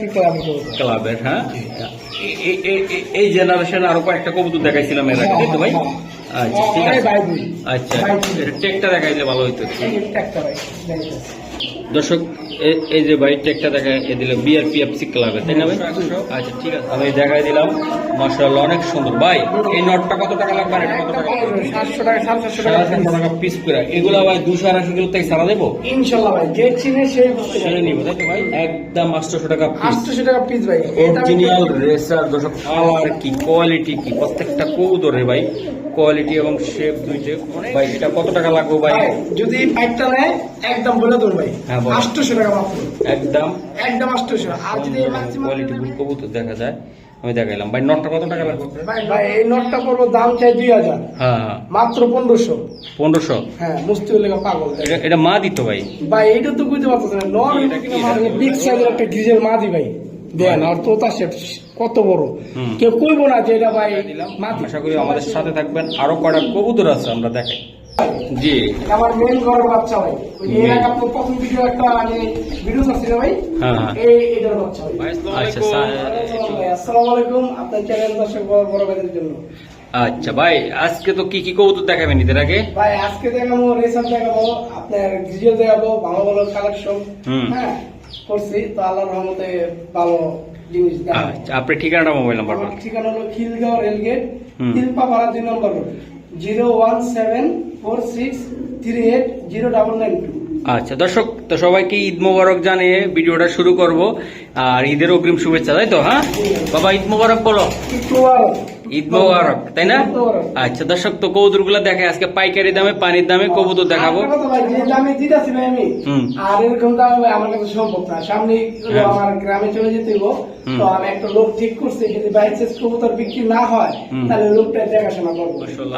BRP ক্লাবে কবুতর ক্লাবের হ্যাঁ? এই জেনারেশন আরও কয়েকটা কবুতর দেখাইছিলাম এর আগে তো ভাই? আচ্ছা ঠিক আছে। আচ্ছা। এটা টেকটা দেখাইলে ভালো হইতো। ভাই যাইতেছে। দর্শক এই যে ভাই টেকটা দেখা এ দিল বিআরপিএফসি ক্লাবে তাই না ভাই? আচ্ছা ঠিক আছে। আমি দেখাই দিলাম। মার্শাল্লাহ অনেক সুন্দর। ভাই এই নটটা কত টাকা লাগবে এটা কত টাকা সাতশো টাকা সাতশো টাকা। সাতশো টাকা পিস করে। এগুলো ভাই দুশো আড়াইশো কিলো থেকে সারা দেবো? ইনশাল্লাহ ভাই যে চিনে সেটা পারে। তাই তো ভাই? একদম আটশোশো টাকা আটশোশো টাকা পিস ভাই। অরিজিনাল রেসার দর্শক কালার কি কোয়ালিটি কি প্রত্যেকটা কবুতরের ভাই। কোয়ালিটি এবং শেপ দুইটে। ভাই এটা কত টাকা লাগবে ভাই? যদি নেয় একদম বলে তোর ভাই। হ্যাঁ, বলো। আটশোশো টাকা মাত্র। একদম। একদম আটশোশো আর যদি maximum কোয়ালিটি গুড কবুতর দেখা যায় আমি দেখাইলাম। ভাই নটটা কত টাকা লাগবে ভাই ভাই এই নোটটা করব দাম চাই দুই হাজার। হ্যাঁ। হ্যাঁ মাত্র পনেরোশো। পনেরোশো? হ্যাঁ মুস্তি হলে পাগল। এটা এটা মা দিত ভাই। ভাই এইটা তো বুঝতে পারতেছ না। নর এটা কি? বিগ সাইজের একটা গ্রিজের মাদি ভাই। দেন আর তোতা শেপ কত বড়? কেউ কইবো না যে এটা ভাই আশা করি আমাদের সাথে থাকবেন। আরও কটা কবুতর আছে আমরা দেখাই। জি। আমার মেন ঘরের বাচ্চা এর আগে আপনার প্রথম ভিডিও একটা আমি ভিডিও ভাই। হ্যাঁ হ্যাঁ। এই এটার বাচ্চা ভাই। আচ্ছা ভাই, আসসালামু আলাইকুম। আপনার চ্যানেল দর্শক বড় ভাইদের জন্য। আচ্ছা ভাই আজকে তো কি কি কবুতর দেখাবেন ঈদের আগে? ভাই আজকে দেখাবো রেসার দেখাবো আপনার গ্রিজেল দেখাবো ভালো ভালো কালেকশন হ্যাঁ করছি। তো আল্লাহর রহমতে ভালো জিনিস দেখাবো। আচ্ছা আপনার ঠিকানাটা মোবাইল নাম্বার ঠিকানা হলো খিলগাঁও রেলগেট হুম। তিলপাপাড়া দুই নম্বর road zero one seven four six three eight zero double nine two আচ্ছা দর্শক তো সবাইকে ঈদ মোবারক জানিয়ে ভিডিওটা শুরু করব। আর ঈদের অগ্রিম শুভেচ্ছা তাই তো হ্যাঁ? বাবা ঈদ মোবারক বলো। ঈদ মোবারক তাই না? আচ্ছা দর্শক তো কবুতরগুলো দেখে আজকে পাইকারি দামে পানির দামে কবুতর দেখাবো। দিতেছি ভাই আমি আর এরকম দামে আমার কাছে সম্ভব না। সামনে হ্যাঁ। আমার গ্রামে চলে যেতে তো আমি একটা লোক ঠিক করছি যদি বাইক কবুতর বিক্রি না হয় তাহলে লোকটা দেখাশোনা করব।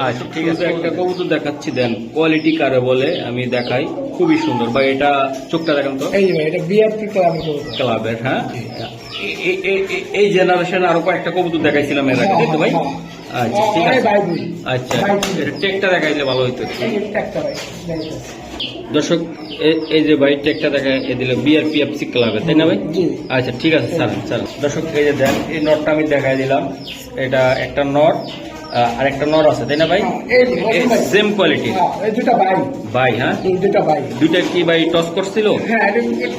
আচ্ছা ঠিক আছে। একটা কবুতর দেখাচ্ছি দেন কোয়ালিটি কারে বলে আমি দেখাই। খুবই সুন্দর। ভাই এটা চোখটা দেখান তো। এই ভাই এটা ক্লাবের হ্যাঁ? এই জেনারেশন আরও কয়েকটা কবুতর দেখাইছিলাম এর আগে তো ভাই? আচ্ছা ঠিক আছে। আচ্ছা টেকটা দেখাইলে ভালো হইতো ভাই দর্শক এই যে ভাই টেকটা দেখা এ দিল বিআরপিএফসি ক্লাবে তাই না ভাই? আচ্ছা ঠিক আছে স্যার স্যার দর্শক এই যে দেন এই নটটা আমি দেখাই দিলাম। এটা একটা নট আর একটা নট আছে তাই না ভাই? হ্যাঁ, এই যে, এই। সেম কোয়ালিটি হ্যাঁ, এই দুটা ভাই। ভাই হ্যাঁ? দুটা ভাই। দুইটা কি ভাই টস করছিল? হ্যাঁ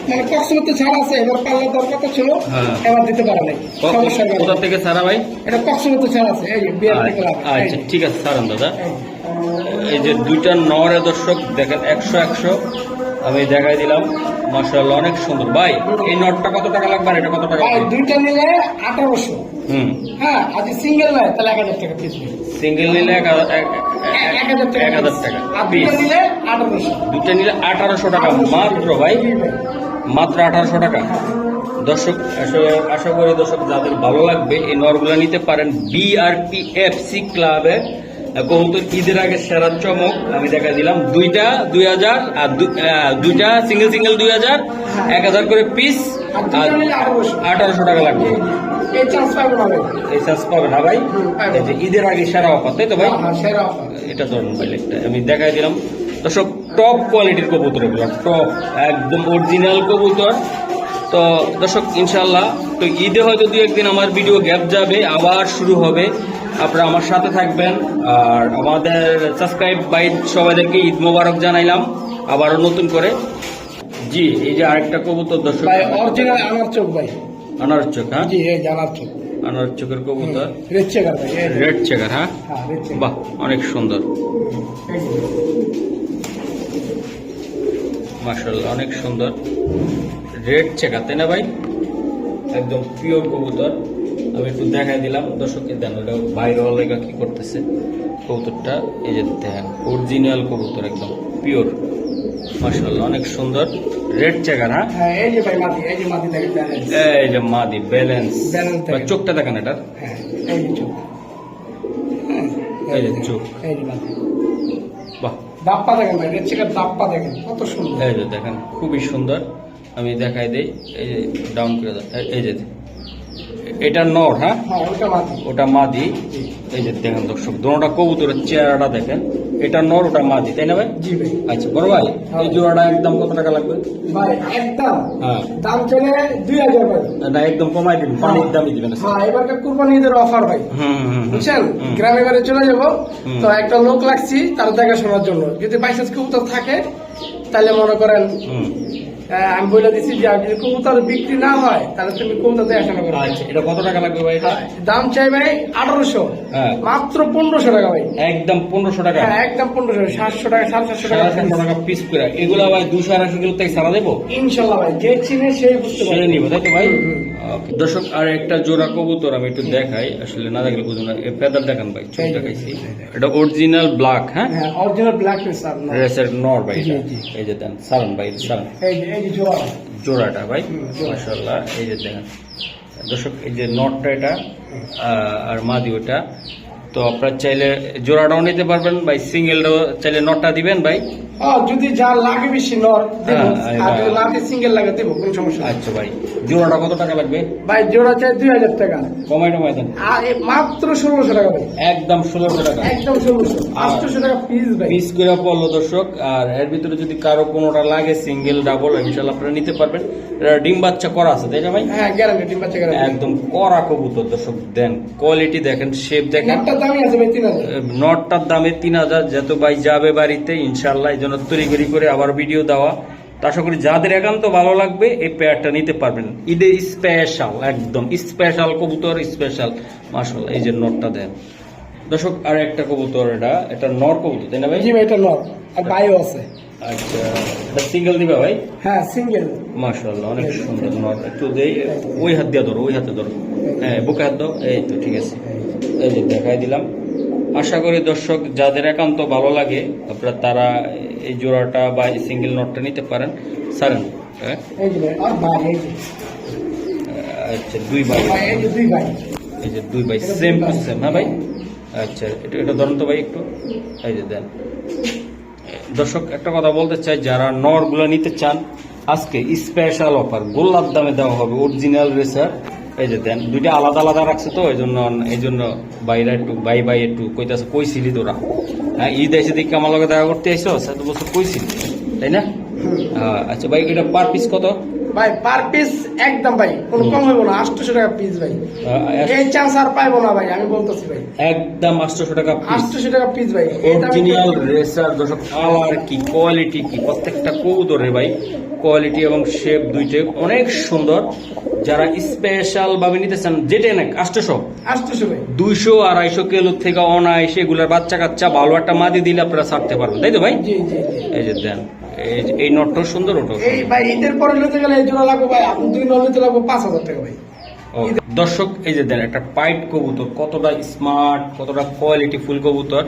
মানে কক্সবাজার তো ছাড় আছে এবার পাল্লা দরকার তো ছিল? হ্যাঁ। এবার দিতে পারে নাই। ক- কোথা থেকে সারা ভাই? এটা কক্সবাজার তো ছাড় আছে এই বিআরপি আচ্ছা ঠিক আছে সারান দাদা। এই যে দুইটা নরে দর্শক দেখেন একশো একশো। আমি দেখাই দিলাম। মার্শাল্লাহ অনেক সুন্দর। ভাই এই নটটা কত টাকা লাগবে এটা কত টাকা? দুইটা নিলে আঠারোশো। হুম। হ্যাঁ আর সিঙ্গেল নেয় তাহলে এক হাজার টাকা পিস সিঙ্গেল নিলে এক হাজার টাকা আর দুইটা নিলে আঠারোশো। দুইটা নিলে আঠারোশো টাকা। মাত্র ভাই মাত্র আঠারোশো টাকা। দর্শক আশা- আশা করি দর্শক যাদের ভালো লাগবে এই নরগুলা নিতে পারেন বিআরপি এফসি ক্লাবে কবুতর ঈদের আগে সেরা চমক আমি দেখা দিলাম দুইটা দুই হাজার আর দুইটা সিঙ্গেল সিঙ্গেল দুই হাজার এক হাজার করে পিস আর আঠারোশো। টাকা লাগবে। এই চান্স পাবে না ভাই? ঈদের আগে সেরা অফার তাই তো ভাই? হ্যাঁ, সেরা offer। এটা ধরুন একটা। আমি দেখাই দিলাম। দর্শক টপ কোয়ালিটির কবুতর এগুলো টপ একদম অরিজিনাল কবুতর। তো দর্শক ইনশাল্লাহ তো ঈদে হয়তো দু একদিন আমার ভিডিও গ্যাপ যাবে আবার শুরু হবে। আপনারা আমার সাথে থাকবেন। আর আমাদের সাবস্ক্রাইব বাই সবাইদেরকে ঈদ মোবারক জানাইলাম। আবারও নতুন করে। জি এই যে আরেকটা কবুতর দর্শক। ভাই অরিজিনাল আনার চোখ ভাই। আনার চোখ হ্যাঁ? জি এই জানার চোখ। আনার চোখের কবুতর। রেড চেকার ভাই রেড চেকার হ্যাঁ? হ্যাঁ চেকার বাহ অনেক সুন্দর। মার্শাল্লাহ অনেক সুন্দর। রেড চেকা তাই না ভাই? একদম পিওর কবুতর। আমি একটু দেখাই দিলাম দর্শককে দেন ওটা বাইরে লেগা কি করতেছে কবুতরটা এই যে দেখেন অরিজিনাল কবুতর একদম পিওর মার্শাল্লাহ অনেক সুন্দর রেড চেকার হ্যাঁ হ্যাঁ এই যে ভাই মাটি এই যে মাটি দেখে balance। এই যে মাদি ব্যালেন্স Balance চোখটা দেখেন এটার হ্যাঁ এই যে চোখ হ্যাঁ, এই যে চোখ এই যে মাটি বাহ দাপ্পা দেখেন ভাই রেড চেকার দাপ্পা দেখেন কত সুন্দর এই যে দেখেন খুবই সুন্দর আমি দেখাই দেই এই যে ডাউন করে এই যে এটা নর হ্যাঁ? হ্যাঁ ওটা মাদি। এই যে দেখেন দর্শক দোনোটা কবুতরের চেহারাটা দেখেন। এটা নর ওটা মাদি তাই না ভাই? জি আচ্ছা বড় ভাই এই জোড়াটা একদম কত টাকা লাগবে? ভাই একদম। হ্যাঁ। দাম চলে দুই হাজার না একদম কমাই দিন পানির দামই দিবেন। হ্যাঁ এবারকার কুরবানি ঈদের অফার ভাই। বুঝছেন। গ্রামে চলে যাব তো একটা লোক লাগছি তার দেখাশোনার জন্য। যদি বাইসাস কবুতর থাকে তাহলে মনে করেন আমি বলে দিচ্ছি যে যদি কবুতর বিক্রি না হয় তাহলে তুমি আচ্ছা এটা কত টাকা লাগবে ভাই দাম চাই ভাই আঠারোশো। হ্যাঁ। মাত্র পনেরোশো টাকা ভাই। একদম পনেরোশো টাকা। হ্যাঁ একদম পনেরোশো সাতশো টাকা সাড়ে সাতশো টাকা সাতশো টাকা পিস করে। এগুলা ভাই দুশো আড়াইশো কিলো সারা দেবো? ইনশাল্লাহ ভাই যে চিনে সেই বুঝতে পারবে। নিব তাই তো ভাই? দর্শক আর একটা জোড়া কবুতর আমি একটু দেখাই। আসলে না দেখলে বুঝুন না ফেদার দেখান ভাই চোখ দেখাইছি। এটা অরিজিনাল ব্ল্যাক হ্যাঁ? হ্যাঁ অরিজিনাল ব্ল্যাক রেসের নর ভাই। এই যে দেন সালান ভাই জোড়া জোড়াটা ভাই মাসাল্লাহ এই যে দেখেন। দর্শক এই যে নটটা এটা আর মাদি ওটা তো আপনার চাইলে জোড়াটাও নিতে পারবেন ভাই। সিঙ্গেলটাও চাইলে নটটা দিবেন ভাই। যদি যা লাগে বেশি নর দেবো। হ্যাঁ, আর যদি লাগে সিঙ্গেল লাগে দেবো কোনো সমস্যা আচ্ছা ভাই জোড়াটা কত টাকা লাগবে? ভাই জোড়া চাই দুই হাজার টাকা। কমাই টমাই দেন মাত্র ষোলোশো টাকা ভাই। একদম ষোলোশো টাকা। একদম ষোলোশো। আটশোশো টাকা পিস ভাই। পিস করে পড়ল দর্শক আর এর ভিতরে যদি কারও কোনোটা লাগে সিঙ্গেল ডাবল ইনশাল্লাহ আপনারা নিতে পারবেন। ডিম বাচ্চা করা আছে তাই না ভাই? হ্যাঁ গ্যারান্টি টিম বাচ্চা গ্যারান্টি একদম কড়া কবুতর দর্শক দেন কোয়ালিটি দেখেন শেপ দেখেন। নটটার দামে তিন হাজার যত ভাই যাবে বাড়িতে ইনশাল্লাহ এই জন্য তৈরি করে আবার ভিডিও দেওয়া। তো আশা করি যাদের একান্ত ভালো লাগবে এই পেয়ারটা নিতে পারবেন। ঈদের স্পেশাল একদম স্পেশাল কবুতর স্পেশাল মাসাল এই যে নটটা দেন। দর্শক আর একটা কবুতর এটা এটা নর কবুতর তাই না ভাই? জি ভাই এটা নর। আর বাইও আছে। আচ্ছা এটা সিঙ্গেল দিবা ভাই? হ্যাঁ সিঙ্গেল মাশাআল্লাহ অনেক সুন্দর নর। একটু দেই ওই হাত দিয়ে ধরো ওই হাতে ধরো। হ্যাঁ বুকে হাত দাও। এই তো ঠিক আছে। এই যে দেখাই দিলাম। আশা করি দর্শক যাদের একান্ত ভালো লাগে আপনারা তারা এই জোড়াটা বা এই সিঙ্গেল নটটা নিতে পারেন। সারেন হ্যাঁ? আচ্ছা দুই ভাই দুই ভাই এই যে দুই ভাই সেম টু সেম হ্যাঁ ভাই? আচ্ছা এটা এটা ধরুন তো ভাই একটু। এই যে দেন। দর্শক একটা কথা বলতে চাই যারা নরগুলো নিতে চান আজকে স্পেশাল অফার গোল্লার দামে দেওয়া হবে অরিজিনাল রেসার এই যে দেন দুইটা আলাদা আলাদা রাখছে তো এই জন্য এই জন্য বাইরা একটু বাই বাই একটু কইতাছে কইছিলি তোরা। হ্যাঁ ঈদ এসে দেখি আমার লগে দেখা করতে এসো সাত বছর কইছিলি তাই না? আচ্ছা ভাই এটা পার পিস কত? ভাই পার পিস একদম ভাই কোনো কম হইব না আটশোশো টাকা পিস ভাই। এই চান্স আর পাইবো না ভাই আমি বলতেছি ভাই। একদম আটশোশো টাকা আটশোশো টাকা পিস ভাই অরিজিনাল রেসার দর্শক কালার কি কোয়ালিটি কি প্রত্যেকটা কবুতরের ভাই কোয়ালিটি এবং শেপ দুইটাই অনেক সুন্দর। যারা স্পেশাল ভাবে নিতে চান যেটা না আষ্টশো আটশোশো ভাই। দুইশো আড়াইশো কিলো থেকে অনায়াসে এগুলার বাচ্চা কাচ্চা ভালো একটা মাদি দিলে আপনারা ছাড়তে পারবেন তাই তো ভাই? এই যে দেন। এই নটটাও সুন্দর ওটাও এই ভাই ঈদের পরে নিতে গেলে এই জোড়া লাগবে ভাই আপনি দুই নল নিতে লাগবে পাঁচ হাজার টাকা ভাই। দর্শক এই যে দেন একটা পাইট কবুতর কতটা স্মার্ট কতটা কোয়ালিটি ফুল কবুতর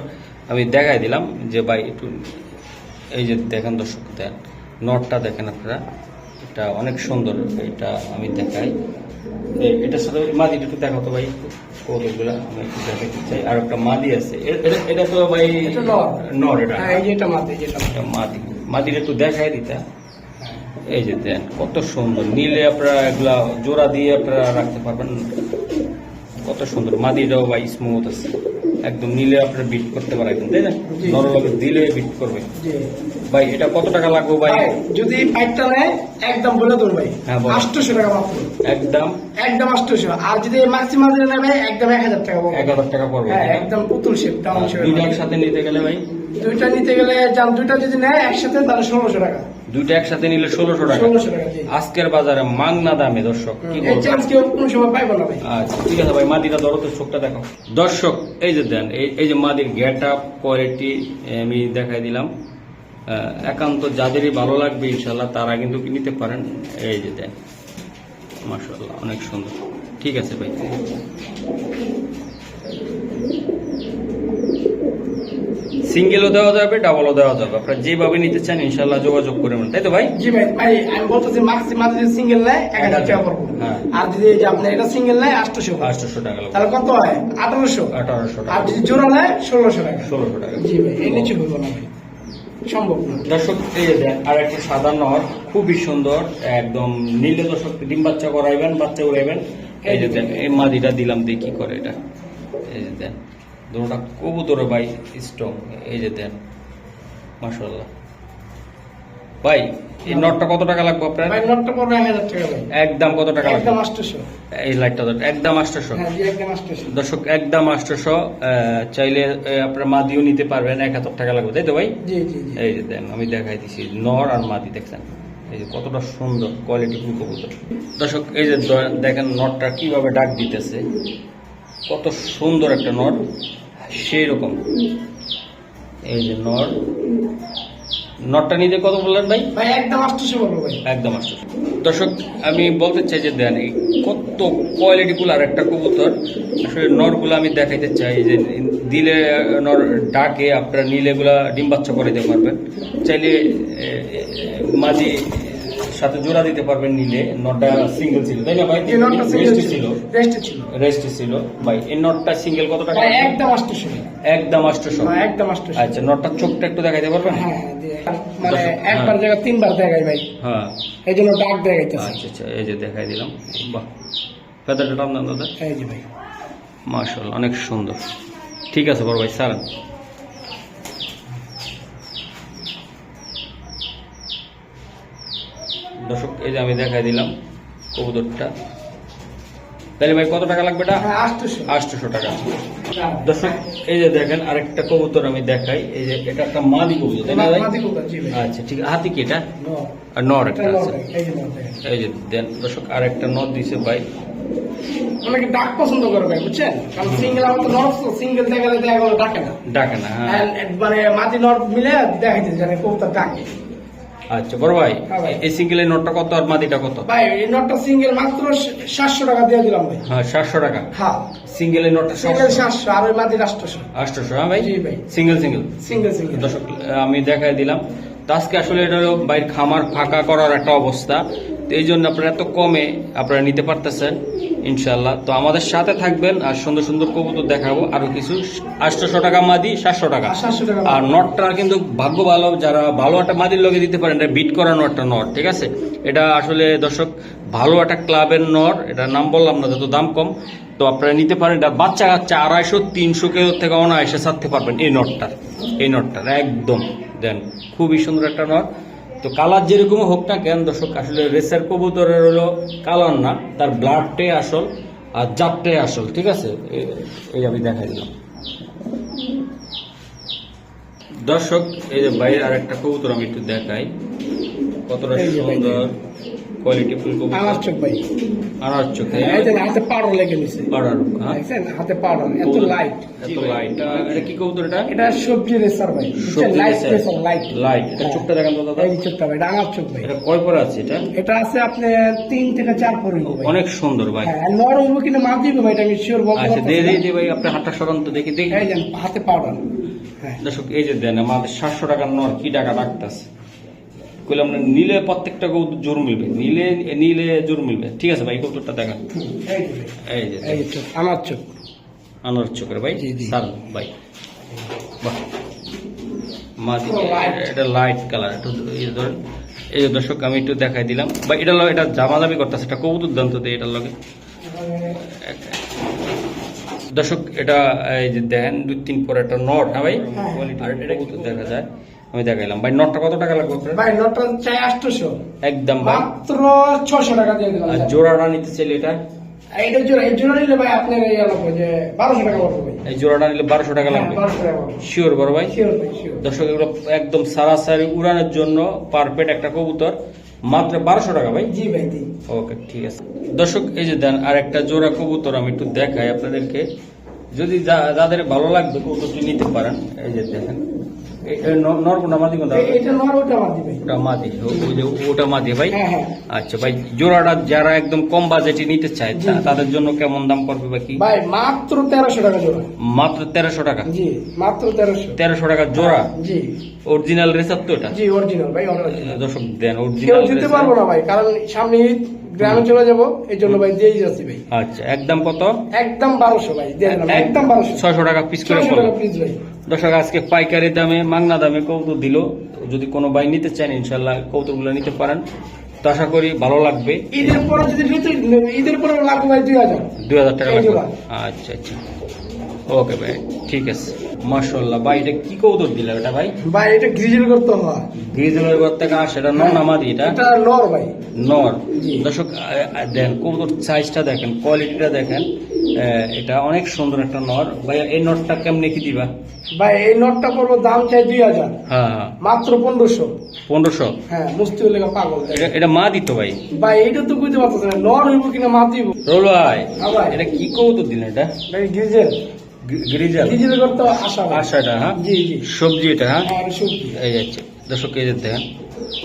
আমি দেখাই দিলাম যে ভাই একটু এই যে দেখেন দর্শক দেন নটটা দেখেন আপনারা এটা অনেক সুন্দর এটা আমি দেখাই। এটার সাথে মাদিটা একটু দেখাও তো ভাই কবুতরগুলা আমি একটু দেখাতে চাই। আর একটা মাদি আছে এটা তো ভাই নর। এটা মাদি। মাদিটা একটু দেখাই দিতা এই যে দেন কত সুন্দর। নিলে আপনারা এগুলা জোড়া দিয়ে আপনারা রাখতে পারবেন। কত সুন্দর। মাদিটাও বা স্মুথ আছে। একদম নিলে আপনারা বিট করতে একদম তাই না? জি। নরলগে দিলে বিট করবে। ভাই এটা কত টাকা লাগবে ভাই? যদি পাইপটা নেয় একদম বলে দেবো ভাই। হ্যাঁ। আটশোশো টাকা মাত্র। একদম? একদম আটশোশো। আর যদি ম্যাক্সিমাম নেয় ভাই একদম এক হাজার টাকা। এক হাজার টাকা পড়বে হ্যাঁ একদম পুতুল শেপ ডাউন শেপ একসাথে নিতে গেলে ভাই? দুইটা নিতে গেলে যান দুইটা যদি নেয় একসাথে তাহলে ষোলোশো টাকা। দুইটা একসাথে নিলে ষোলোশো টাকা। ষোলোশো টাকা আজকের বাজারে মাংনা দামে দর্শক কি এই বলব? চান্স কেউ কোনো সময় পাইবো না ভাই। আচ্ছা ঠিক আছে ভাই মাদিটা ধরো তো চোখটা দেখো। দর্শক এই যে দেন এই যে মাদির গেট আপ কোয়ালিটি আমি দেখাই দিলাম। একান্ত যাদেরই ভালো লাগবে ইনশাল্লাহ তারা কিন্তু নিতে পারেন। এই যে দেন মাশাল্লাহ অনেক সুন্দর। ঠিক আছে ভাই। সিঙ্গেলও দেওয়া যাবে ডাবলও দেওয়া যাবে। আপনারা যেভাবে নিতে চান ইনশাল্লাহ যোগাযোগ করে তাই তো ভাই? জি ভাই ভাই আমি বলতেছি ম্যাক্সিমাম যদি সিঙ্গেল নেয় এক হাজার টাকা পড়ব হ্যাঁ। আর যদি এই যে আপনার এটা সিঙ্গেল নেয় আটশোশো আটশোশো টাকা তাহলে কত হয়? আঠারোশো। আঠারোশো আর যদি জোড়া নেয় ষোলোশো টাকা। ষোলোশো টাকা। জি ভাই এই নিচে হইব না ভাই। সম্ভব না। দর্শক এই যে দেন আর একটা সাদা নর খুবই সুন্দর একদম নীলে দর্শক ডিম বাচ্চা করাইবেন বাচ্চা উড়াইবেন। এই যে দেন এই মাদিটা দিলাম কি করে এটা? এই যে দেন। দুটোটা কবুতর ভাই স্ট্রং এই যে দেন মাশাল্লাহ ভাই এই নটটা কত টাকা লাগবে আপনার? ভাই নটটা পড়বে এক হাজার টাকা ভাই একদম কত টাকা লাগবে? একদম আটশোশো। এই লাইটটা ধর, একদম আটশোশো। হ্যাঁ জি একদম আটশোশো। দর্শক একদম আটশোশো চাইলে আহ, আপনার মাদিও নিতে পারবেন এক হাজার টাকা লাগবে তাই তো ভাই? জি জি জি। এই যে দেন আমি দেখাই দিছি নর আর মাদি দেখছেন? এই যে কতটা সুন্দর কোয়ালিটি ফুল কবুতর। দর্শক এই যে দেখেন নটটা কীভাবে ডাক দিতেছে। কত সুন্দর একটা নট সেই রকম এই যে নর। নটটা নিতে কত বললেন ভাই? ভাই একদম আটশোশো বলব ভাই। একদম আসছে দর্শক আমি বলতে চাই যে দেন কত কোয়ালিটিগুলো আর একটা কবুতর আসলে নরগুলো আমি দেখাইতে চাই যে দিলে নর ডাকে আপনারা নীলে এগুলা ডিম বাচ্চা করে দিতে পারবেন। চাইলে মাঝি সাথে জোড়া দিতে পারবেন নিলে। নটটা সিঙ্গেল ছিল তাই না ভাই? সিঙ্গেল ছিল। রেস্টে ছিল। রেস্ট ছিল। ভাই এই নটটা সিঙ্গেল কত টাকা? একদম আটশোশো একদম আটশোশো হ্যাঁ, একদম আটশোশো আচ্ছা নটটার চোখটা একটু দেখাইতে পারবেন? হ্যাঁ হ্যাঁ, মানে একবার হ্যাঁ। জায়গা তিনবার দেখাই ভাই। হ্যাঁ। এই জন্য ডাক দেখাইতেছে। আচ্ছা আচ্ছা এই যে দেখাই দিলাম। বাহ ফেদারটা টান দাদা? এই যে ভাই। মার্শাল অনেক সুন্দর। ঠিক আছে বড় ভাই সারান। দর্শক এই যে আমি দেখাই দিলাম কবুতরটা। তাহলে ভাই কত টাকা লাগবে এটা? আটশোশো টাকা। দর্শক এই যে দেখেন আরেকটা কবুতর আমি দেখাই। এই যে এটা একটা মাদি কবুতর তাই না ভাই? মাদি। আচ্ছা ঠিক আছে। হাতি কি এটা? নর। আর নর একটা আছে। এই যে দেন দর্শক আরেকটা নর দিছে ভাই। অনেকে ডাক পছন্দ করে ভাই বুঝছেন? কারণ সিঙ্গেল আমার তো নর সিঙ্গেল দেখালে দেখা গেলো ডাকে না। ডাকে না মানে মাঝি নর মিলে দেখাইতে জানে কবুতর ডাকে। আচ্ছা বড় ভাই। এই সিঙ্গেলের নোটটা কত আর মাদিটা কত? ভাই এই নোটটা সিঙ্গেল মাত্র সাতশো টাকা দিয়ে দিলাম ভাই। হ্যাঁ সাতশো টাকা। হ্যাঁ। সিঙ্গেলের নোটটা সিঙ্গেল সাতশো। আর ওই মাদি 800 800 হ্যাঁ ভাই? জি ভাই। সিঙ্গেল সিঙ্গেল সিঙ্গেল সিঙ্গেল দর্শক আমি দেখায় দিলাম। আজকে আসলে এটা হলো বাইরের খামার ফাঁকা করার একটা অবস্থা। তো এই জন্য আপনারা এত কমে আপনারা নিতে পারতেছেন ইনশাল্লাহ তো আমাদের সাথে থাকবেন আর সুন্দর সুন্দর কবুতর দেখাবো। আরও কিছু আটশোশো টাকা মাদি সাতশো টাকা। আর নটটা কিন্তু ভাগ্য ভালো যারা ভালো একটা মাদির লগে দিতে পারেন এটা বিট করানো একটা নট ঠিক আছে? এটা আসলে দর্শক ভালো একটা ক্লাবের নট এটা নাম বললাম না যত দাম কম। তো আপনারা নিতে পারেন এটা বাচ্চা কাচ্চা আড়াইশো তিনশো কেউ থেকে অনায়াসে ছাড়তে পারবেন এই নটটার এই নটটার একদম। দেন খুবই সুন্দর একটা নট। তো কালার যেরকম হোক না কেন দর্শক আসলে রেসার কবুতরের হলো কালার না তার ব্লাডটাই আসল আর জাতটাই আসল ঠিক আছে? এই আমি দেখাই দিলাম। দর্শক এই যে বাইরে আর একটা কবুতর আমি একটু দেখাই। কতটা সুন্দর। কোয়ালিটি ফুল আমার চোখ ভাই। আনার চোখে এই যে হাতে পাউডার লেগে নিছে হ্যাঁ? দেখছেন? হাতে পাউডার এত লাইট এত লাইট এটা কি কবুতর এটা? এটা সবজি রেসার ভাই। Light racer. লাইট লাইট এটা চোখটা দেখান দাদা। এই চোখটা ভাই চোখ ভাই। এটা কয় পরে আছে এটা? এটা আছে আপনার তিন থেকে চার পরে ভাই। অনেক সুন্দর ভাই। হ্যাঁ নর হইব কিনা মাছ দিব ভাই এটা আমি শিওর বলতে আচ্ছা। দিয়ে দিয়ে ভাই আপনি হাতটা সরান তো দেখি দেখি। এই যে হাতে পাউডার হ্যাঁ। দর্শক এই যে দেন আমাদের সাতশো টাকার নর কি টাকা রাখতেছে? কইলাম না নিলে প্রত্যেকটা কবুতর জোর মিলবে নিলে নিলে জোর মিলবে। ঠিক আছে ভাই কবুতরটা দেখান। এই যে এই চোখ আমার চোখ। আনার চোখের ভাই। সাল ভাই। বাহ। এটা লাইট কালার একটু এই যে ধরেন। এই যে দর্শক আমি একটু দেখাই দিলাম। বা এটা লগে এটা জামাজামি করতেছে এটা কবুতর দান্ত দেয় এটার লগে। দর্শক এটা এই যে দেখেন দুই তিন পরে একটা নট হ্যাঁ ভাই? হ্যাঁ। আর এটা কবুতর দেখা যায়। আমি দেখাইলাম। ভাই নটটা কত টাকা লাগবে? ভাই নটটা চাই আটশোশো একদম ভাই। মাত্র ছশো টাকা দিয়ে দিলাম আর জোড়াটা নিতে চাইলে এটা? এইটা জোড়া এই জোড়া নিলে ভাই আপনার এই আলাপ যে বারোশো টাকা পড়বে ভাই। এই জোড়াটা নিলে বারোশো টাকা লাগবে। বারোশো টাকা শিওর বড় ভাই? শিওর ভাই শিওর দর্শক এগুলো একদম সারাসারি উড়ানোর জন্য পারফেক্ট একটা কবুতর। মাত্র বারোশো টাকা ভাই? জি ভাই দিন ওকে ঠিক আছে। দর্শক এই যে দেন আর একটা জোড়া কবুতর আমি একটু দেখাই আপনাদেরকে। যদি যাদের ভালো লাগবে কবুতরটি নিতে পারেন এই যে দেখেন। নর কোনটা মাদি কোনটা? এটা নর ওটা আমার দিবে ওটা মাদি ওই যে ওটা মাদি ভাই? হ্যাঁ হ্যাঁ। আচ্ছা ভাই জোড়াটা যারা একদম কম বাজেটে নিতে চায় তাদের জন্য কেমন দাম পড়বে বা কি? ভাই মাত্র তেরোশো টাকা জোড়া। মাত্র তেরোশো টাকা? জি মাত্র টাকা জোড়া? জি। অরিজিনাল রেসার তো এটা? জি অরিজিনাল ভাই অরিজিনাল দর্শক দেন অরিজিনাল দিতে পারব না ভাই কারণ সামনে গ্রামে চলে যাব এই জন্য ভাই দিয়েই যাচ্ছি ভাই। আচ্ছা একদম কত? একদম বারোশো ভাই একদম বারোশো। ছয়শো টাকা পিস করে টাকা প্লিজ ভাই। দর্শক আজকে পাইকারি দামে মাংনা দামে কৌতুক দিল। যদি কোনো বাই নিতে চান ইনশাল্লাহ কৌতুকগুলো নিতে পারেন। তো আশা করি ভালো লাগবে। ঈদের পরে যদি নিতে ঈদের পরে লাগবে ভাই দুই হাজার। দুই হাজার টাকা লাগবে। আচ্ছা আচ্ছা। ওকে ভাই ঠিক আছে। মাশাল্লাহ ভাই এটা কি কৌতুক দিলে এটা ভাই? ভাই এটা গ্রিজেল করতে হয় গ্রিজেলের ঘর থেকে আসে এটা নন আমাদি এটা? এটা নর ভাই। নর। দর্শক দেখেন কবুতর সাইজটা দেখেন কোয়ালিটিটা দেখেন। এটা অনেক সুন্দর একটা নর। ভাই এই নটটা কেমনে কি দিবা? ভাই এই নটটা পড়ব দাম চাই দুই হাজার। হ্যাঁ হ্যাঁ। মাত্র পনেরোশো। পনেরোশো? হ্যাঁ মুস্তি হলে পাগল এটা এটা মা দিত ভাই? ভাই এইটা তো বুঝতে পারতেছে না নর হইব কিনা মাতি হইব রোল ভাই হ্যাঁ ভাই। এটা কি কবুতর দিলেন এটা? ভাই গ্রিজেল গ্রি- গ্রিজাল। গ্রিজেল করতে আশা আশাটা হ্যাঁ? জি জি। সবজি এটা হ্যাঁ? আর সবজি। এই যাচ্ছে দর্শক এই যে দেখেন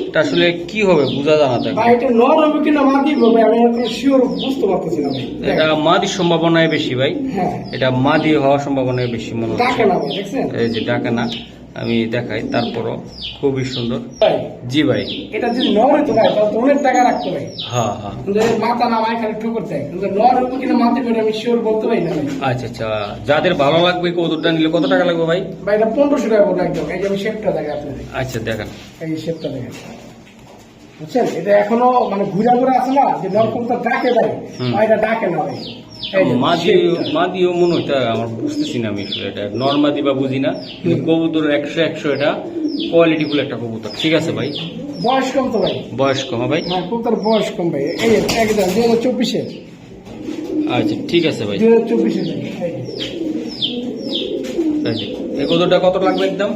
এটা আসলে কি হবে বোঝা জানা থাকে ভাই এটা নর হইব কিনা মাতি হইব ভাই আমি এখন শিওর বুঝতে পারতেছি না এটা মাদির সম্ভাবনায় বেশি ভাই। হ্যাঁ। এটা মাদি হওয়ার সম্ভাবনায় বেশি মনে হচ্ছে। ডাকে না দেখছেন? এই যে ডাকে না। আমি দেখাই তারপরও খুবই সুন্দর। ভাই জি ভাই। এটা যদি নর হইতো ভাই তাহলে তো অনেক টাকা রাখতো ভাই। হ্যাঁ হ্যাঁ মাথা না ভাই খালি ঠুকুর দেয় কিন্তু নর হইব কিনা মাতি করে আমি শিওর বলতে পারি না আচ্ছা আচ্ছা। যাদের ভালো লাগবে কৌতুকটা নিলে কত টাকা লাগবে ভাই? ভাই এটা পনেরোশো টাকা পড়বে একদম। এই যে আমি শেপটা দেখে আপনাদের। আচ্ছা দেখেন। এই শেপটা দেখেন বুঝছেন? এটা এখনও মানে ঘুরা ঘুরা আছে না যে নরকম তো ডাকে ভাই। এটা ডাকে না ভাই। মাদি। মাদিও মনে হইতে আমার বুঝতেছি না আমি আসলে এটা। নর্মাদি বা বুঝি না কিন্তু কবুতর একশো একশো এটা কোয়ালিটি ফুল একটা কবুতর। ঠিক আছে ভাই? বয়স কম তো ভাই। বয়স কম হ্যাঁ ভাই? হ্যাঁ কবুতর বয়স কম ভাই। এই একদম দুই হাজার চব্বিশে। আচ্ছা ঠিক আছে ভাই। দুই হাজার চব্বিশে। এই কবুতরটা কত লাগবে একদম?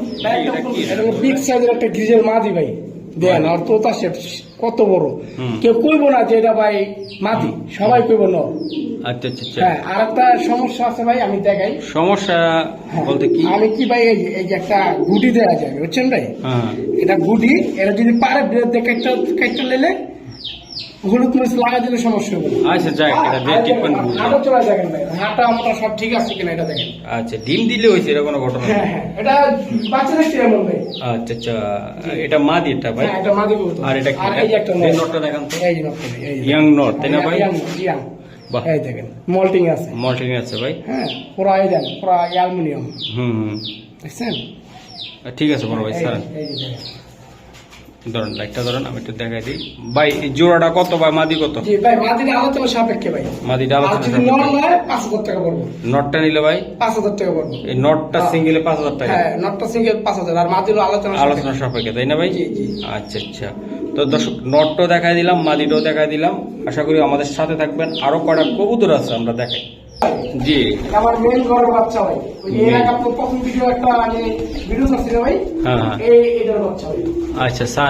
বিগ সাইজের একটা গ্রিজের মাদি ভাই। দেন আর তোতা শেপ কত বড়? কেউ কইব না যে এটা ভাই মাদি সবাই কইব না আচ্ছা আচ্ছা আচ্ছা। হ্যাঁ আর একটা সমস্যা আছে ভাই আমি দেখাই। সমস্যা হ্যাঁ, বলতে কি? আমি কি ভাই এই যে- একটা গুটি দেওয়া যায় বুঝছেন ভাই? হ্যাঁ। এটা গুটি এটা যদি পারে ব্রেড দিয়ে কাটটা কাটটা লেলে হলুদ মরিচ লাগা দিলে সমস্যা হবে। আচ্ছা যাক এটা দিয়ে ট্রিটমেন্ট হাঁটা চলা দেখেন ভাই হাঁটা আমরা সব ঠিক আছে কিনা এটা দেখেন। আচ্ছা ডিম দিলে হয়েছে এটা কোনো ঘটনা হ্যাঁ হ্যাঁ এটা বাচ্চাদের কি এমন ভাই? আচ্ছা আচ্ছা এটা মাদি এটা ভাই? হ্যাঁ এটা মাদি কবুতর আর এটা কি? আর এই একটা। নটটা দেখান তো। এই নটটা এই ইয়াং নট তাই না ভাই? Young young. এই দেখেন মল্টিং আছে। মল্টিং আছে ভাই। হ্যাঁ পুরো এই দেন পুরো অ্যালুমিনিয়াম। হুম হুম। দেখছেন? ঠিক আছে বড় ভাই স্যার দেখেন। ধরেন লাইটটা ধরেন আমি একটু দেখাই দিই। ভাই জোড়াটা কত ভাই? মাদি কত? জি ভাই আলোচনা সাপেক্ষে ভাই। মাদিটা আলোচনা নয় টাকা পড়ব। নটটা নিলে ভাই? পাঁচ হাজার টাকা পড়ব। এই নটটা হ্যাঁ। সিঙ্গেলে পাঁচ হাজার টাকা? হ্যাঁ নটটা সিঙ্গেল পাঁচ হাজার আর মাদির আলোচনা আলোচনা সাপেক্ষে তাই না ভাই? জি, জি। আচ্ছা আচ্ছা। তো দর্শক নটটাও দেখাই দিলাম মাদিটাও দেখাই দিলাম। আশা করি আমাদের সাথে থাকবেন। আরও কটা কবুতর আছে আমরা দেখাই। জি। আমার মেন ঘরের বাচ্চা ভাই। ওই যে এর আগে আপনার প্রথম ভিডিও একটা আমি ভিডিও করছি ভাই? হ্যাঁ, হ্যাঁ। এই এটার বাচ্চা ভাই। আচ্ছা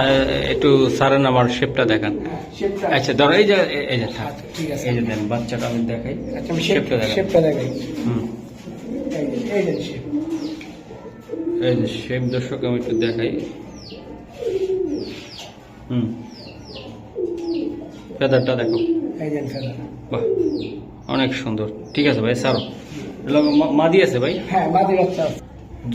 একটু স্যারের আমার শেপটা দেখান। হ্যাঁ আচ্ছা ধরো এই যে এই- যে থাক। আচ্ছা। এই যে দেন বাচ্চাটা আমি দেখাই। আচ্ছা আমি শেপটা দেখান শেপটা দেখাই। হুম। এই যে শেপ এই যে শেপ দর্শক আমি একটু দেখাই। হুম। ফেদারটা দেখো। বাহ অনেক সুন্দর। ঠিক আছে ভাই স্যার মাদি আছে ভাই? হ্যাঁ মাদির বাচ্চা।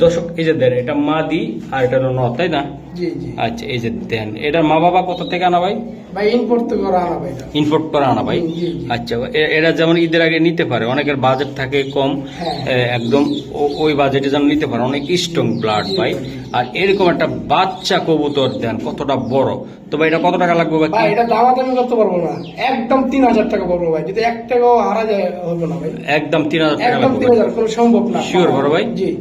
দর্শক এই যে দেন এটা মাদি আর এটা নয় নর তাই না? জি জি। আচ্ছা এই যে দেন এটার মা বাবা কোথা থেকে আনা ভাই? ভাই ইম্পোর্ট তো আনা ভাই ইম্পোর্ট করে আনা ভাই। আচ্ছা এ- এরা যেমন ঈদের আগে নিতে পারে অনেকের বাজেট থাকে কম হ্যাঁ। একদম ওই বাজেটে যেন নিতে পারে অনেক স্ট্রং ব্লাড ভাই। আর এরকম একটা বাচ্চা কবুতর দেন কতটা বড়। তো ভাই এটা কত টাকা লাগবে ভাই? এটা দামাদামি করতে পারব না। একদম তিন হাজার টাকা পড়ব ভাই। যদি এক টাকাও হারা যায় হবে না ভাই। একদম তিন হাজার টাকা লাগবে সম্ভব না। Sure বড় ভাই? জি।